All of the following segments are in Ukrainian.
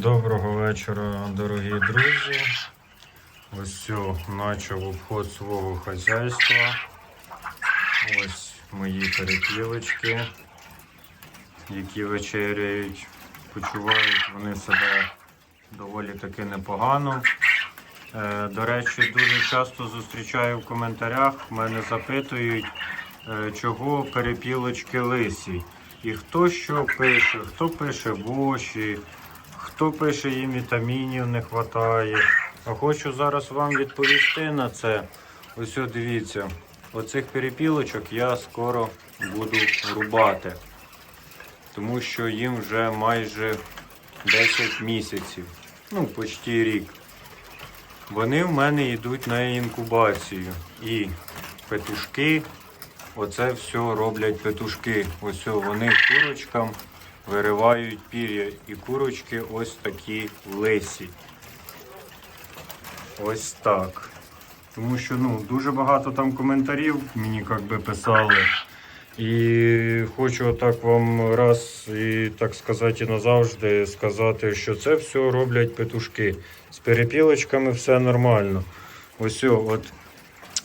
Доброго вечора, дорогі друзі. Ось почав обход свого хазяйства. Ось мої перепілочки, які вечеряють. Почувають вони себе доволі таки непогано. Е, До речі, дуже часто зустрічаю в коментарях, мене запитують, е, чого перепілочки лисі. І хто що пише, хто пише воші, хто пише їм вітамінів не вистачає. Хочу зараз вам відповісти на це. Ось дивіться, оцих перепілочок я скоро буду рубати, тому що їм вже майже 10 місяців, ну почти рік. Вони в мене йдуть на інкубацію. І петушки, оце все роблять петушки. Ось вони курочкам виривають пір'я. І курочки ось такі лисі. Ось так. Тому що ну, дуже багато там коментарів мені як би писали. І хочу отак вам раз і так сказати і назавжди сказати, що це все роблять петушки. З перепілочками все нормально. Ось от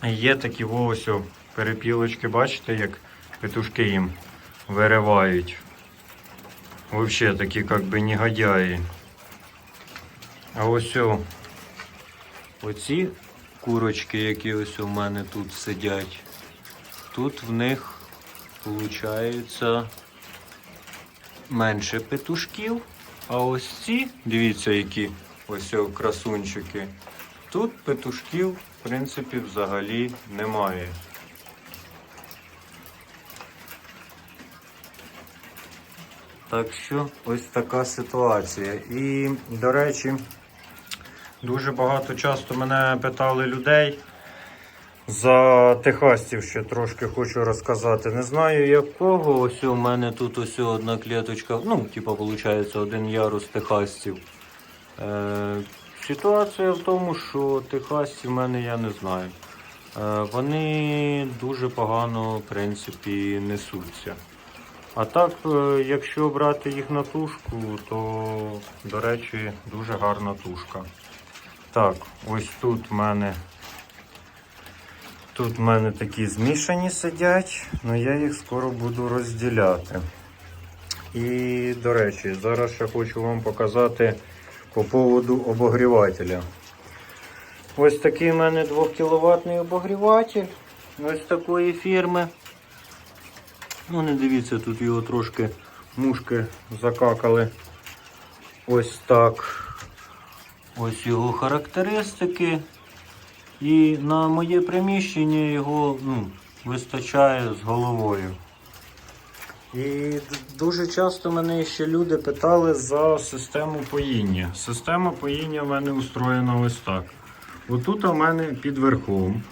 є такі ось перепілочки, бачите, як петушки їм виривають. Взагалі такі як би негодяї. А ось оці курочки, які ось у мене тут сидять, тут в них виходить менше петушків. А ось ці, дивіться, які ось о, красунчики. Тут петушків, в принципі, взагалі немає. Так що ось така ситуація. І, до речі, дуже багато часто мене питали людей. За техасців ще трошки хочу розказати. Не знаю якого. Ось у мене тут ось одна клеточка. Ну, типа, виходить, один ярус техасців. Е, ситуація в тому, що техасці в мене я не знаю. Е, вони дуже погано, в принципі, несуться. А так, е, якщо брати їх на тушку, то, до речі, дуже гарна тушка. Так, ось тут в мене. Тут в мене такі змішані сидять, але я їх скоро буду розділяти. І, до речі, зараз ще хочу вам показати по поводу обогрівателя. Ось такий в мене 2 кВт обогріватель. Ось такої фірми. Ну, не дивіться, тут його трошки мушки закакали. Ось так. Ось його характеристики. І на моє приміщення його ну, вистачає з головою. І дуже часто мене ще люди питали за систему поїння. Система поїння в мене устроєна ось так. Отут у мене під верхом,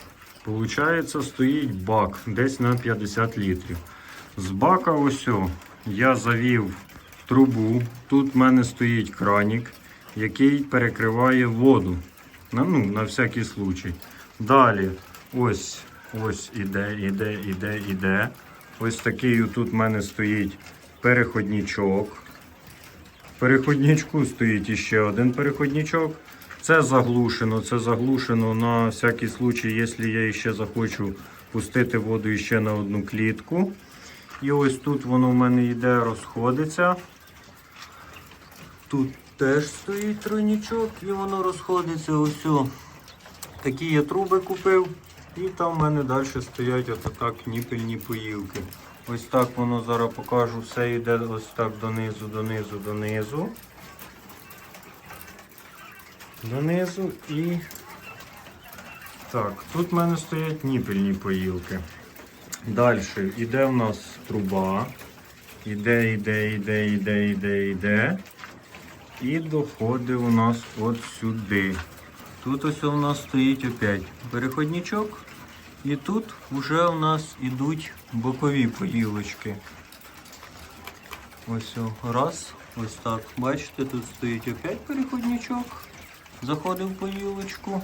виходить, стоїть бак десь на 50 літрів. З бака ось я завів трубу. Тут в мене стоїть кранік, який перекриває воду. На, ну, на всякий случай. Далі, ось, ось іде, іде, іде, іде. Ось такий тут в мене стоїть переходничок. В переходничку стоїть іще один переходничок. Це заглушено, це заглушено на всякий случай, якщо я ще захочу пустити воду ще на одну клітку. І ось тут воно в мене йде, розходиться. Тут теж стоїть тройничок і воно розходиться. Ось. Такі я труби купив. І там в мене далі стоять отак ніпельні поїлки. Ось так воно зараз покажу. Все йде ось так донизу, донизу, донизу. Донизу і. Так, тут в мене стоять ніпельні поїлки. Далі йде в нас труба. Іде, іде, іде, іде, іде, іде. І доходить у нас от сюди. Тут ось у нас стоїть опять переходничок. І тут вже у нас ідуть бокові поїлочки. Ось раз, ось так. Бачите, тут стоїть опять переходничок. Заходив в поїлочку.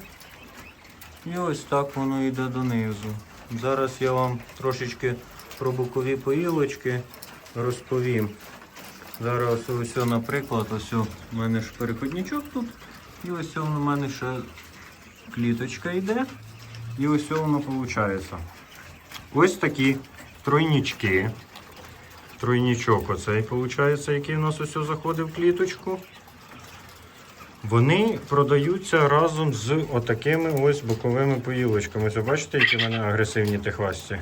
І ось так воно йде донизу. Зараз я вам трошечки про бокові поїлочки розповім. Зараз ось, наприклад, ось у мене ж переходничок тут. І ось у мене ще кліточка йде. І ось воно виходить. Ось такі тройнічки. Тройнічок оцей, виходить, який у нас ось заходив в кліточку. Вони продаються разом з отакими ось боковими поїлочками. Ось бачите, які в мене агресивні тихвасті?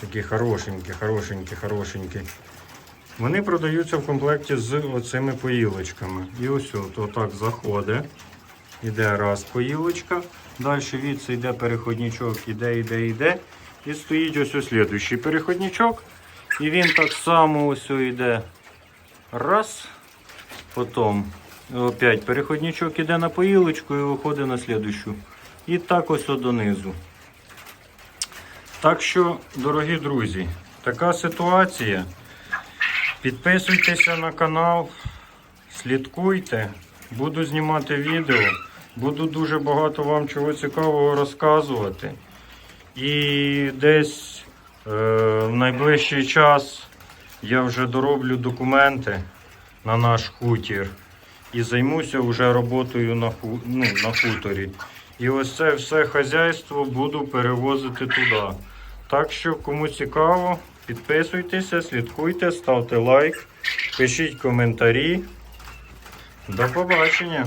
Такі хорошенькі, хорошенькі, хорошенькі. Вони продаються в комплекті з оцими поїлочками. І ось от, отак заходить. Іде раз поїлочка. Далі відси йде переходничок, іде, іде, іде. І стоїть ось ось слідуючий переходничок. І він так само ось йде. Раз. Потім опять переходничок іде на поїлочку і виходить на слідущу. І так ось донизу. Так що, дорогі друзі, така ситуація. Підписуйтеся на канал, слідкуйте, буду знімати відео, буду дуже багато вам чого цікавого розказувати. І десь е, в найближчий час я вже дороблю документи на наш хутір і займуся вже роботою на, ху, ну, на хуторі. І ось це все хазяйство буду перевозити туди. Так що, кому цікаво, підписуйтеся, слідкуйте, ставте лайк, пишіть коментарі. До побачення!